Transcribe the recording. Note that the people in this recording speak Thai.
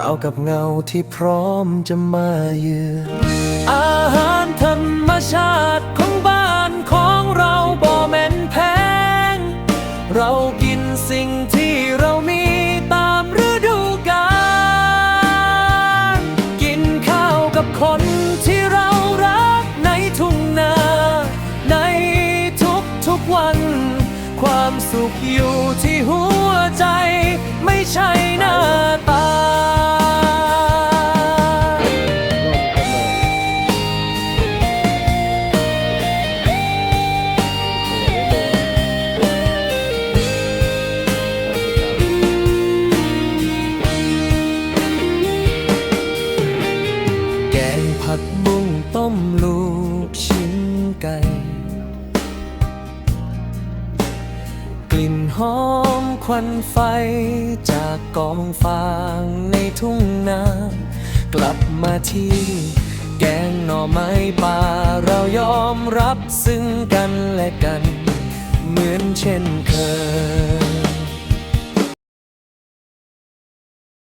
เรากับเงาที่พร้อมจะมาเยือนอาหารธรรมชาติของบ้านของเราบ่แม่นแพง เรากินสิ่งที่เรามีตามฤดูกาลกินข้าวกับคนที่เรารักในทุ่งนา ในทุกทุกๆวัน ความสุขอยู่ที่หัวใจไม่ใช่ ผักบุ้งต้มลูกชิ้นไก่ กลิ่นหอมควันไฟ จากกองฟางในทุ่งนากลับมาที่ แกงหน่อไม้ป่าเรายอมรับซึ่งกันและกัน เหมือนเช่นเคย